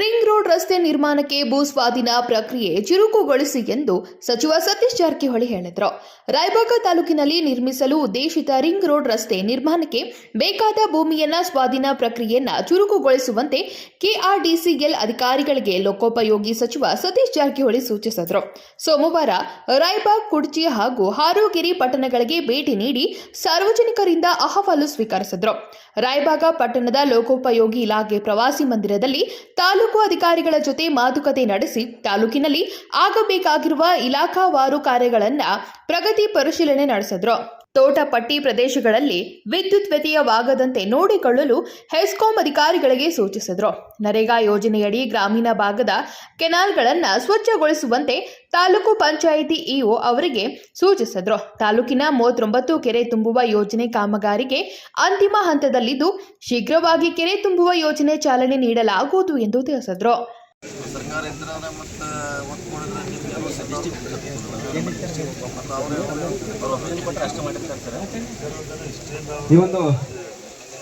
Ring road ರಸ್ತೆ ನಿರ್ಮಾಣಕ್ಕೆ ಭೂ ಸ್ವಾಧೀನ ಪ್ರಕ್ರಿಯೆ ಚುರುಕುಗೊಳಿಸಿ ಎಂದು ಸಚಿವ ಸತೀಶ್ ಜಾರಕಿಹೊಳಿ ಹೇಳಿದರು. ರಾಯಬಾಗ ತಾಲೂಕಿನಲ್ಲಿ ನಿರ್ಮಿಸಲು ಉದ್ದೇಶಿತ ರಿಂಗ್ ರೋಡ್ ರಸ್ತೆ ನಿರ್ಮಾಣಕ್ಕೆ ಬೇಕಾದ ಭೂಮಿಯನ್ನ ಸ್ವಾಧೀನ ಪ್ರಕ್ರಿಯೆಯನ್ನ ಚುರುಕುಗೊಳಿಸುವಂತೆ ಕೆಆರ್ಡಿಸಿಎಲ್ ಅಧಿಕಾರಿಗಳಿಗೆ ಲೋಕೋಪಯೋಗಿ ಸಚಿವ ಸತೀಶ್ ಜಾರಕಿಹೊಳಿ ಸೂಚಿಸಿದರು. ಸೋಮವಾರ ರಾಯಬಾಗ್, ಕುಡ್ಚಿ ಹಾಗೂ ಹಾರೋಗಿರಿ ಪಟ್ಟಣಗಳಿಗೆ ಭೇಟಿ ನೀಡಿ ಸಾರ್ವಜನಿಕರಿಂದ ಅಹವಾಲು ಸ್ವೀಕರಿಸಿದರು. ರಾಯಬಾಗ ಪಟ್ಟಣದ ಲೋಕೋಪಯೋಗಿ ಇಲಾಖೆ ಪ್ರವಾಸಿ ಮಂದಿರದಲ್ಲಿ ತಾಲೂಕು ಅಧಿಕಾರಿಗಳ ಜೊತೆ ಮಾತುಕತೆ ನಡೆಸಿ ತಾಲೂಕಿನಲ್ಲಿ ಆಗಬೇಕಾಗಿರುವ ಇಲಾಖಾವಾರು ಕಾರ್ಯಗಳನ್ನು ಪ್ರಗತಿ ಪರಿಶೀಲನೆ ನಡೆಸಿದ್ರು. ತೋಟಪಟ್ಟಿ ಪ್ರದೇಶಗಳಲ್ಲಿ ವಿದ್ಯುತ್ ವ್ಯತ್ಯಯವಾಗದಂತೆ ನೋಡಿಕೊಳ್ಳಲು ಹೆಸ್ಕಾಂ ಅಧಿಕಾರಿಗಳಿಗೆ ಸೂಚಿಸಿದ್ರು. ನರೇಗಾ ಯೋಜನೆಯಡಿ ಗ್ರಾಮೀಣ ಭಾಗದ ಕೆನಾಲ್ಗಳನ್ನು ಸ್ವಚ್ಛಗೊಳಿಸುವಂತೆ ತಾಲೂಕು ಪಂಚಾಯಿತಿ ಇಒ ಅವರಿಗೆ ಸೂಚಿಸಿದ್ರು. ತಾಲೂಕಿನ ಮೂವತ್ತೊಂಬತ್ತು ಕೆರೆ ತುಂಬುವ ಯೋಜನೆ ಕಾಮಗಾರಿಗೆ ಅಂತಿಮ ಹಂತದಲ್ಲಿದ್ದು ಶೀಘ್ರವಾಗಿ ಕೆರೆ ತುಂಬುವ ಯೋಜನೆ ಚಾಲನೆ ನೀಡಲಾಗುವುದು ಎಂದು ತಿಳಿಸಿದ್ರು. ಸರ್ಕಾರ ಇದ್ರೆ ಮತ್ತು ಒತ್ತು ಕೊಡಿದ್ರೆ ನಿಮ್ಗೆ ಮತ್ತು ಅವರು ಕಷ್ಟ ಮಾಡಿರ್ತಾರೆ ಈ ಒಂದು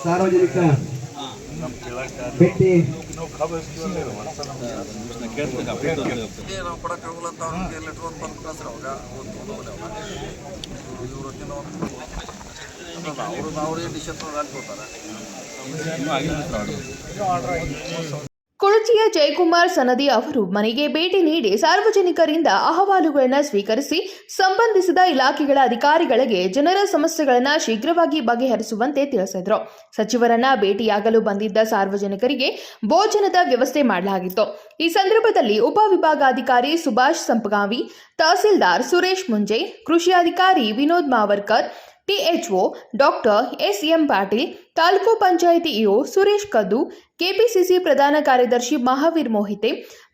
ಸಾರ್ವಜನಿಕ ಭೇಟಿ. ನಾವು ಕೊಡೋಕ್ಕಾಗಲ್ಲ ಅಂತ ಅವ್ರಿಗೆ ಲೆಟ್ರ್ ಒಂದು ಬಂದು ಕಳ್ಸ್ರಿ ಅವಾಗ. ಇವ್ರ ಹೊತ್ತಿನ ಅವರು ಅವರೇ ಆಗಿ ಹಾಕ್ಬೋತಾರೆ ಕುಳಚಿಯ ಜಯಕುಮಾರ್ ಸನದಿ ಅವರು ಮನೆಗೆ ಭೇಟಿ ನೀಡಿ ಸಾರ್ವಜನಿಕರಿಂದ ಅಹವಾಲುಗಳನ್ನು ಸ್ವೀಕರಿಸಿ ಸಂಬಂಧಿಸಿದ ಇಲಾಖೆಗಳ ಅಧಿಕಾರಿಗಳಿಗೆ ಜನರ ಸಮಸ್ಯೆಗಳನ್ನು ಶೀಘ್ರವಾಗಿ ಬಗೆಹರಿಸುವಂತೆ ತಿಳಿಸಿದರು. ಸಚಿವರನ್ನ ಭೇಟಿಯಾಗಲು ಬಂದಿದ್ದ ಸಾರ್ವಜನಿಕರಿಗೆ ಭೋಜನದ ವ್ಯವಸ್ಥೆ ಮಾಡಲಾಗಿತ್ತು. ಈ ಸಂದರ್ಭದಲ್ಲಿ ಉಪವಿಭಾಗಾಧಿಕಾರಿ ಸುಭಾಷ್ ಸಂಪಗಾವಿ, ತಹಸೀಲ್ದಾರ್ ಸುರೇಶ್ ಮುಂಜೆ, ಕೃಷಿ ಅಧಿಕಾರಿ Vinod Mavarkar THO doctor SM Patil, taluk panchayat EO Suresh Kaddu, KPCC ಪ್ರಧಾನ ಕಾರ್ಯದರ್ಶಿ ಮಹಾವೀರ್ ಮೋಹಿತೆ,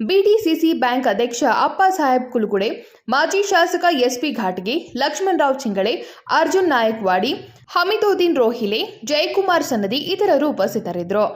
ಬಿಡಿಸಿಸಿ ಬ್ಯಾಂಕ್ ಅಧ್ಯಕ್ಷ ಅಪ್ಪ ಸಾಹೇಬ್ ಕುಲುಗುಡೆ, ಮಾಜಿ ಶಾಸಕ ಎಸ್ಪಿ ಘಾಟ್ಗೆ ಲಕ್ಷ್ಮಣರಾವ್ ಚಿಂಗಳೆ, ಅರ್ಜುನ್ ನಾಯಕ್ವಾಡಿ ಹಮಿದುದ್ದೀನ್ ರೋಹಿಲೆ, ಜಯಕುಮಾರ್ ಸನ್ನದಿ ಇತರರು ಉಪಸ್ಥಿತರಿದ್ದರು.